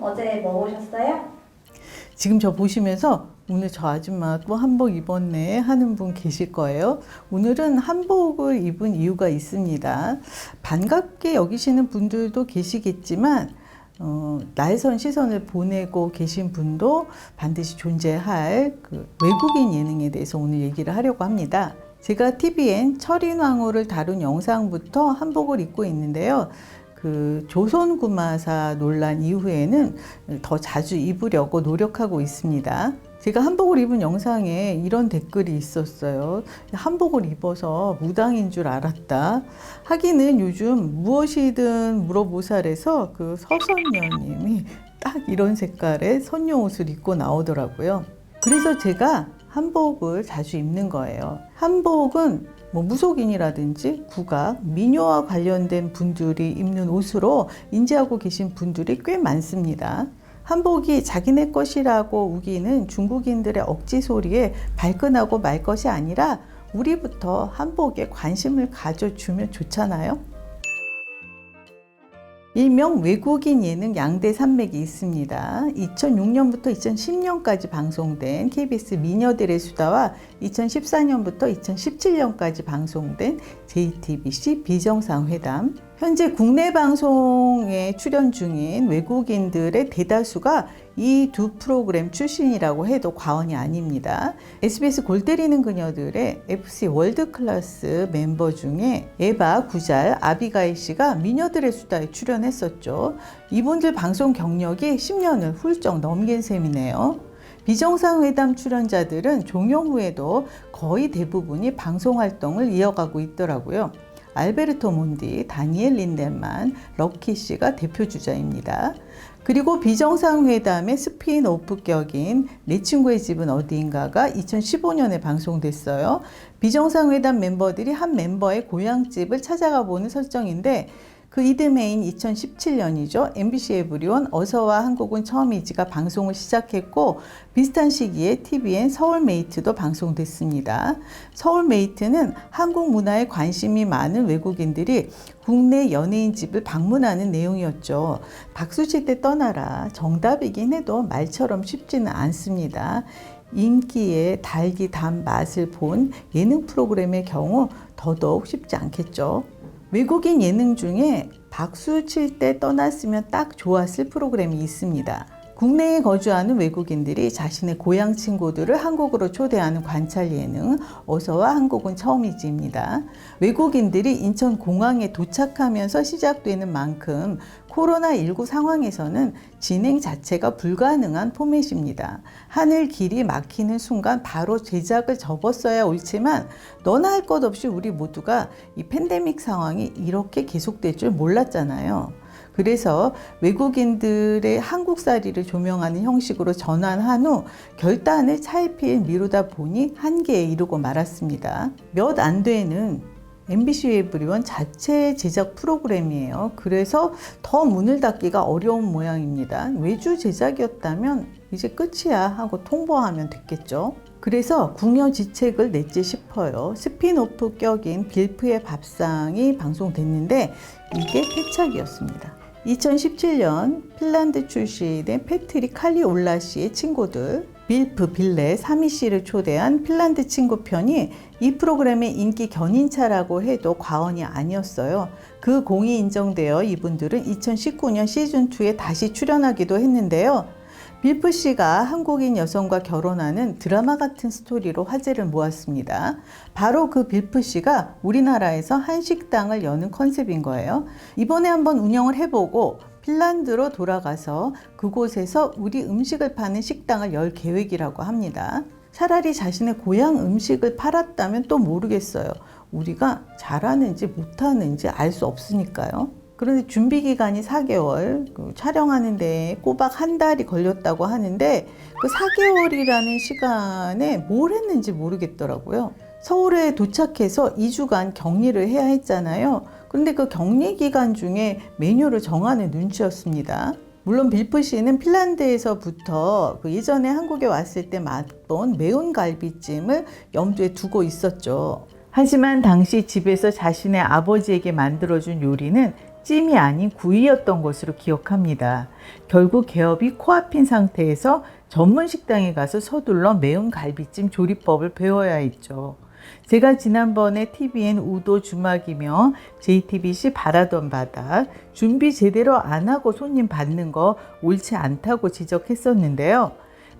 어제 뭐 보셨어요? 지금 저 보시면서 오늘 저 아줌마 또 한복 입었네 하는 분 계실 거예요. 오늘은 한복을 입은 이유가 있습니다. 반갑게 여기시는 분들도 계시겠지만 어, 날선 시선을 보내고 계신 분도 반드시 존재할 그 외국인 예능에 대해서 오늘 얘기를 하려고 합니다. 제가 TVN 철인왕후를 다룬 영상부터 한복을 입고 있는데요. 그 조선구마사 논란 이후에는 더 자주 입으려고 노력하고 있습니다. 제가 한복을 입은 영상에 이런 댓글이 있었어요. 한복을 입어서 무당인 줄 알았다. 하기는 요즘 무엇이든 물어보살에서 그 서선녀님이 딱 이런 색깔의 선녀 옷을 입고 나오더라고요. 그래서 제가 한복을 자주 입는 거예요. 한복은 뭐 무속인이라든지 국악, 민요와 관련된 분들이 입는 옷으로 인지하고 계신 분들이 꽤 많습니다. 한복이 자기네 것이라고 우기는 중국인들의 억지 소리에 발끈하고 말 것이 아니라 우리부터 한복에 관심을 가져주면 좋잖아요. 일명 외국인 예능 양대 산맥이 있습니다. 2006년부터 2010년까지 방송된 KBS 미녀들의 수다와 2014년부터 2017년까지 방송된 JTBC 비정상회담. 현재 국내 방송에 출연 중인 외국인들의 대다수가 이 두 프로그램 출신이라고 해도 과언이 아닙니다. SBS 골 때리는 그녀들의 FC 월드 클래스 멤버 중에 에바, 구잘, 아비가일 씨가 미녀들의 수다에 출연했었죠. 이분들 방송 경력이 10년을 훌쩍 넘긴 셈이네요. 비정상회담 출연자들은 종영 후에도 거의 대부분이 방송 활동을 이어가고 있더라고요. 알베르토 몬디, 다니엘 린델만, 럭키 씨가 대표 주자입니다. 그리고 비정상회담의 스피인오프 격인 내 친구의 집은 어디인가가 2015년에 방송됐어요. 비정상회담 멤버들이 한 멤버의 고향집을 찾아가 보는 설정인데 그 이듬해인 2017년이죠. MBC 에브리온 어서와 한국은 처음이지가 방송을 시작했고 비슷한 시기에 TVN 서울메이트도 방송됐습니다. 서울메이트는 한국 문화에 관심이 많은 외국인들이 국내 연예인 집을 방문하는 내용이었죠. 박수 칠 때 떠나라. 정답이긴 해도 말처럼 쉽지는 않습니다. 인기의 달기 단 맛을 본 예능 프로그램의 경우 더더욱 쉽지 않겠죠. 외국인 예능 중에 박수 칠 때 떠났으면 딱 좋았을 프로그램이 있습니다. 국내에 거주하는 외국인들이 자신의 고향 친구들을 한국으로 초대하는 관찰 예능 어서와 한국은 처음이지입니다. 외국인들이 인천 공항에 도착하면서 시작되는 만큼 코로나19 상황에서는 진행 자체가 불가능한 포맷입니다. 하늘 길이 막히는 순간 바로 제작을 접었어야 옳지만 너나 할 것 없이 우리 모두가 이 팬데믹 상황이 이렇게 계속될 줄 몰랐잖아요. 그래서 외국인들의 한국살이를 조명하는 형식으로 전환한 후 결단을 차일피일 미루다 보니 한계에 이르고 말았습니다. 몇 안 되는 MBC 에브리원 자체 제작 프로그램이에요. 그래서 더 문을 닫기가 어려운 모양입니다. 외주 제작이었다면 이제 끝이야 하고 통보하면 됐겠죠. 그래서 궁여지책을 냈지 싶어요. 스피노프 격인 빌프의 밥상이 방송됐는데 이게 패착이었습니다. 2017년 핀란드 출신의 패트릭 칼리올라 씨의 친구들 밀프 빌레 사미 씨를 초대한 핀란드 친구 편이 이 프로그램의 인기 견인차라고 해도 과언이 아니었어요. 그 공이 인정되어 이분들은 2019년 시즌2에 다시 출연하기도 했는데요. 빌프 씨가 한국인 여성과 결혼하는 드라마 같은 스토리로 화제를 모았습니다. 바로 그 빌프 씨가 우리나라에서 한식당을 여는 컨셉인 거예요. 이번에 한번 운영을 해보고 핀란드로 돌아가서 그곳에서 우리 음식을 파는 식당을 열 계획이라고 합니다. 차라리 자신의 고향 음식을 팔았다면 또 모르겠어요. 우리가 잘하는지 못하는지 알 수 없으니까요. 그런데 준비 기간이 4개월, 그 촬영하는데 꼬박 한 달이 걸렸다고 하는데 그 4개월이라는 시간에 뭘 했는지 모르겠더라고요. 서울에 도착해서 2주간 격리를 해야 했잖아요. 그런데 그 격리 기간 중에 메뉴를 정하는 눈치였습니다. 물론 빌프 씨는 핀란드에서부터 그 예전에 한국에 왔을 때 맛본 매운 갈비찜을 염두에 두고 있었죠. 하지만 당시 집에서 자신의 아버지에게 만들어준 요리는 찜이 아닌 구이였던 것으로 기억합니다. 결국 개업이 코앞인 상태에서 전문 식당에 가서 서둘러 매운 갈비찜 조리법을 배워야 했죠. 제가 지난번에 TVN 우도 주막이며 JTBC 바라던 바다 준비 제대로 안 하고 손님 받는 거 옳지 않다고 지적했었는데요.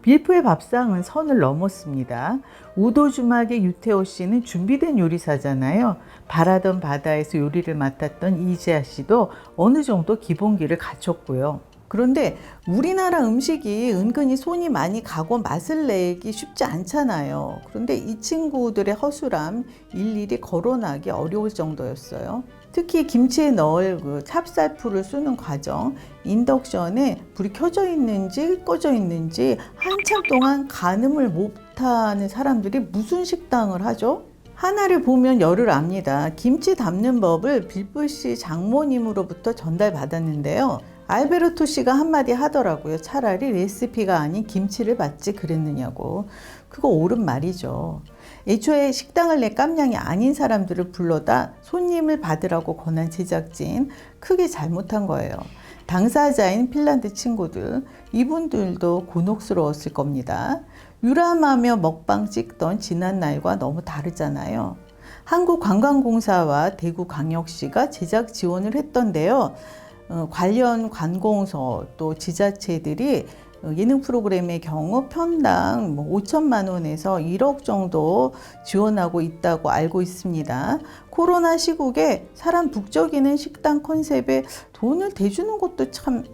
빌프의 밥상은 선을 넘었습니다. 우도 주막의 유태호 씨는 준비된 요리사잖아요. 바라던 바다에서 요리를 맡았던 이지아 씨도 어느 정도 기본기를 갖췄고요. 그런데 우리나라 음식이 은근히 손이 많이 가고 맛을 내기 쉽지 않잖아요. 그런데 이 친구들의 허술함 일일이 거론하기 어려울 정도였어요. 특히 김치에 넣을 그 찹쌀풀을 쓰는 과정, 인덕션에 불이 켜져 있는지 꺼져 있는지 한참 동안 가늠을 못하는 사람들이 무슨 식당을 하죠? 하나를 보면 열을 압니다. 김치 담는 법을 빌보 씨 장모님으로부터 전달받았는데요. 알베르토 씨가 한마디 하더라고요. 차라리 레시피가 아닌 김치를 받지 그랬느냐고. 그거 옳은 말이죠. 애초에 식당을 내 깜냥이 아닌 사람들을 불러다 손님을 받으라고 권한 제작진 크게 잘못한 거예요. 당사자인 핀란드 친구들 이분들도 곤혹스러웠을 겁니다. 유람하며 먹방 찍던 지난 날과 너무 다르잖아요. 한국관광공사와 대구광역시가 제작 지원을 했던데요. 어, 관련 관공서 또 지자체들이 어, 예능 프로그램의 경우 편당 뭐 5천만 원에서 1억 정도 지원하고 있다고 알고 있습니다. 코로나 시국에 사람 북적이는 식당 컨셉에 돈을 대주는 것도 참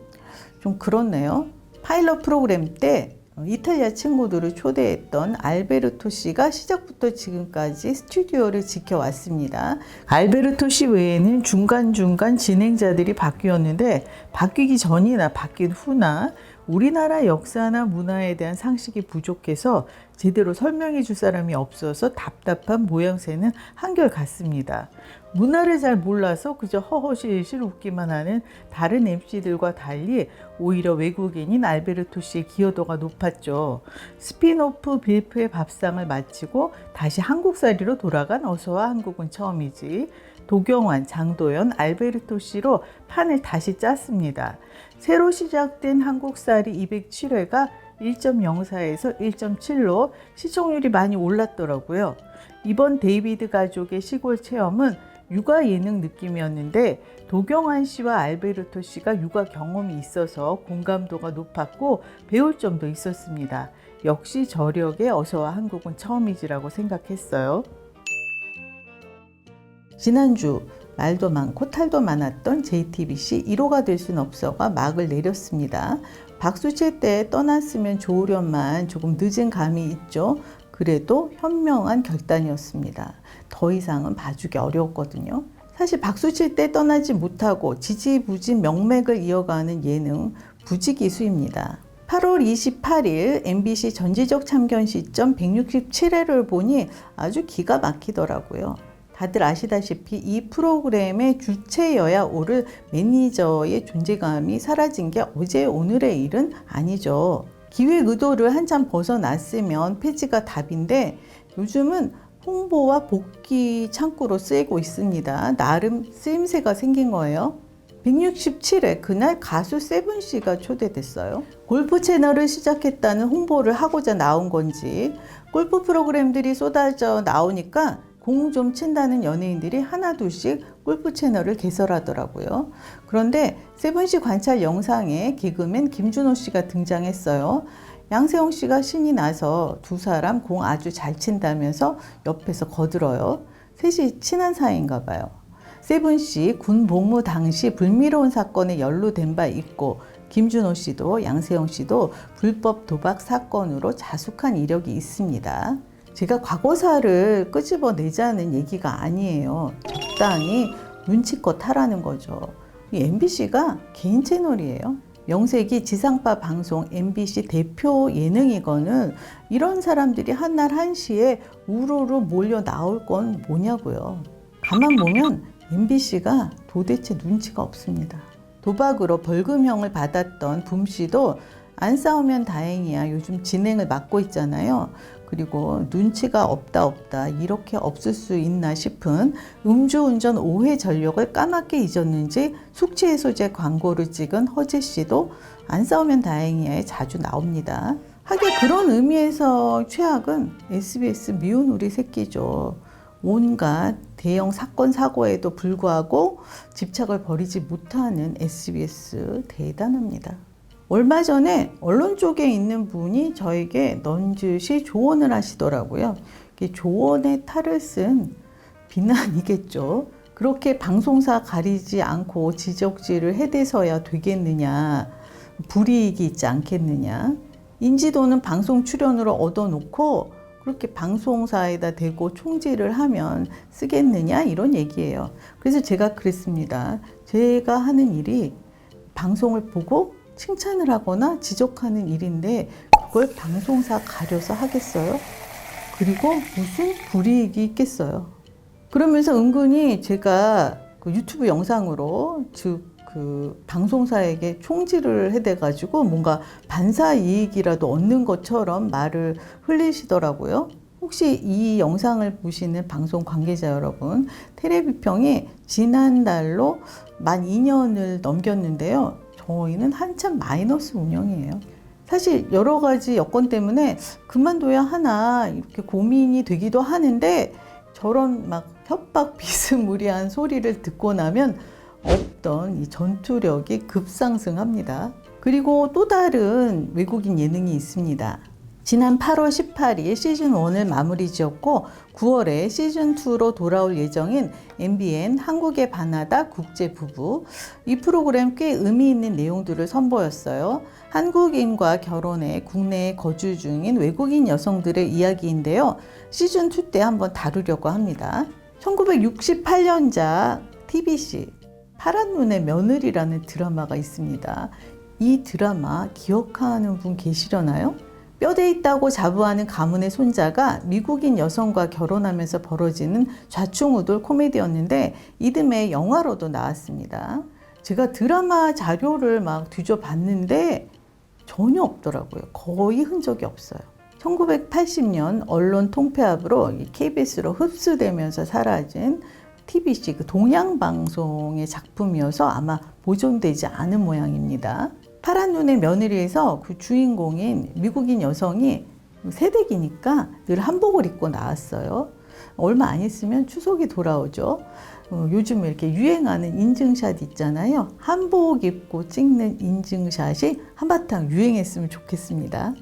좀 그렇네요. 파일럿 프로그램 때 어, 이탈리아 친구들을 초대했던 알베르토 씨가 시작부터 지금까지 스튜디오를 지켜왔습니다. 알베르토 씨 외에는 중간중간 진행자들이 바뀌었는데 바뀌기 전이나 바뀐 후나 우리나라 역사나 문화에 대한 상식이 부족해서 제대로 설명해 줄 사람이 없어서 답답한 모양새는 한결 같습니다. 문화를 잘 몰라서 그저 허허실실 웃기만 하는 다른 MC들과 달리 오히려 외국인인 알베르토 씨의 기여도가 높았죠. 스피노프 빌프의 밥상을 마치고 다시 한국살이로 돌아간 어서와 한국은 처음이지. 도경환, 장도연, 알베르토 씨로 판을 다시 짰습니다. 새로 시작된 한국살이 207회가 1.04에서 1.7로 시청률이 많이 올랐더라고요. 이번 데이비드 가족의 시골 체험은 육아 예능 느낌이었는데 도경환 씨와 알베르토 씨가 육아 경험이 있어서 공감도가 높았고 배울 점도 있었습니다. 역시 저력의 어서와 한국은 처음이지라고 생각했어요. 지난주 말도 많고 탈도 많았던 JTBC 1호가 될 순 없어가 막을 내렸습니다. 박수채 때 떠났으면 좋으련만 조금 늦은 감이 있죠. 그래도 현명한 결단이었습니다. 더 이상은 봐주기 어려웠거든요. 사실 박수 칠 때 떠나지 못하고 지지부진 명맥을 이어가는 예능 부지기수입니다. 8월 28일 MBC 전지적 참견 시점 167회를 보니 아주 기가 막히더라고요. 다들 아시다시피 이 프로그램의 주체여야 오를 매니저의 존재감이 사라진 게 어제 오늘의 일은 아니죠. 기획 의도를 한참 벗어났으면 폐지가 답인데 요즘은 홍보와 복귀 창구로 쓰이고 있습니다. 나름 쓰임새가 생긴 거예요. 167회 그날 가수 세븐 씨가 초대됐어요. 골프 채널을 시작했다는 홍보를 하고자 나온 건지 골프 프로그램들이 쏟아져 나오니까 공 좀 친다는 연예인들이 하나둘씩 골프 채널을 개설하더라고요. 그런데 세븐씨 관찰 영상에 개그맨 김준호 씨가 등장했어요. 양세형 씨가 신이 나서 두 사람 공 아주 잘 친다면서 옆에서 거들어요. 셋이 친한 사이인가 봐요. 세븐 씨 군 복무 당시 불미로운 사건에 연루된 바 있고 김준호 씨도 양세형 씨도 불법 도박 사건으로 자숙한 이력이 있습니다. 제가 과거사를 끄집어내자는 얘기가 아니에요. 적당히 눈치껏 하라는 거죠. 이 MBC가 개인 채널이에요. 명색이 지상파 방송 MBC 대표 예능이거는 이런 사람들이 한날 한시에 우르르 몰려 나올 건 뭐냐고요. 가만 보면 MBC가 도대체 눈치가 없습니다. 도박으로 벌금형을 받았던 붐 씨도 안 싸우면 다행이야. 요즘 진행을 맡고 있잖아요. 그리고 눈치가 없다 없다 이렇게 없을 수 있나 싶은 음주운전 오해 전력을 까맣게 잊었는지 숙취 해소제 광고를 찍은 허재 씨도 안 싸우면 다행이야에 자주 나옵니다. 하긴 그런 의미에서 최악은 SBS 미운 우리 새끼죠. 온갖 대형 사건 사고에도 불구하고 집착을 버리지 못하는 SBS 대단합니다. 얼마 전에 언론 쪽에 있는 분이 저에게 넌지시 조언을 하시더라고요. 조언의 탈을 쓴 비난이겠죠. 그렇게 방송사 가리지 않고 지적질을 해대서야 되겠느냐. 불이익이 있지 않겠느냐. 인지도는 방송 출연으로 얻어놓고 그렇게 방송사에다 대고 총질을 하면 쓰겠느냐 이런 얘기예요. 그래서 제가 그랬습니다. 제가 하는 일이 방송을 보고 칭찬을 하거나 지적하는 일인데 그걸 방송사 가려서 하겠어요? 그리고 무슨 불이익이 있겠어요? 그러면서 은근히 제가 그 유튜브 영상으로 즉 그 방송사에게 총질을 해대가지고 뭔가 반사 이익이라도 얻는 것처럼 말을 흘리시더라고요. 혹시 이 영상을 보시는 방송 관계자 여러분, 테레비평이 지난달로 만 2년을 넘겼는데요. 저희는 한참 마이너스 운영이에요. 사실 여러 가지 여건 때문에 그만둬야 하나 이렇게 고민이 되기도 하는데 저런 막 협박 비스무리한 소리를 듣고 나면 없던 이 전투력이 급상승합니다. 그리고 또 다른 외국인 예능이 있습니다. 지난 8월 18일 시즌 1을 마무리 지었고 9월에 시즌 2로 돌아올 예정인 MBN 한국의 바나다 국제 부부. 이 프로그램 꽤 의미 있는 내용들을 선보였어요. 한국인과 결혼해 국내에 거주 중인 외국인 여성들의 이야기인데요. 시즌 2 때 한번 다루려고 합니다. 1968년작 TBC 파란 눈의 며느리라는 드라마가 있습니다. 이 드라마 기억하는 분 계시려나요? 뼈대 있다고 자부하는 가문의 손자가 미국인 여성과 결혼하면서 벌어지는 좌충우돌 코미디였는데 이듬해 영화로도 나왔습니다. 제가 드라마 자료를 막 뒤져봤는데 전혀 없더라고요. 거의 흔적이 없어요. 1980년 언론 통폐합으로 KBS로 흡수되면서 사라진 TBC 그 동양 방송의 작품이어서 아마 보존되지 않은 모양입니다. 파란 눈의 며느리에서 그 주인공인 미국인 여성이 새댁이니까 늘 한복을 입고 나왔어요. 얼마 안 있으면 추석이 돌아오죠. 어, 요즘 이렇게 유행하는 인증샷 있잖아요. 한복 입고 찍는 인증샷이 한바탕 유행했으면 좋겠습니다.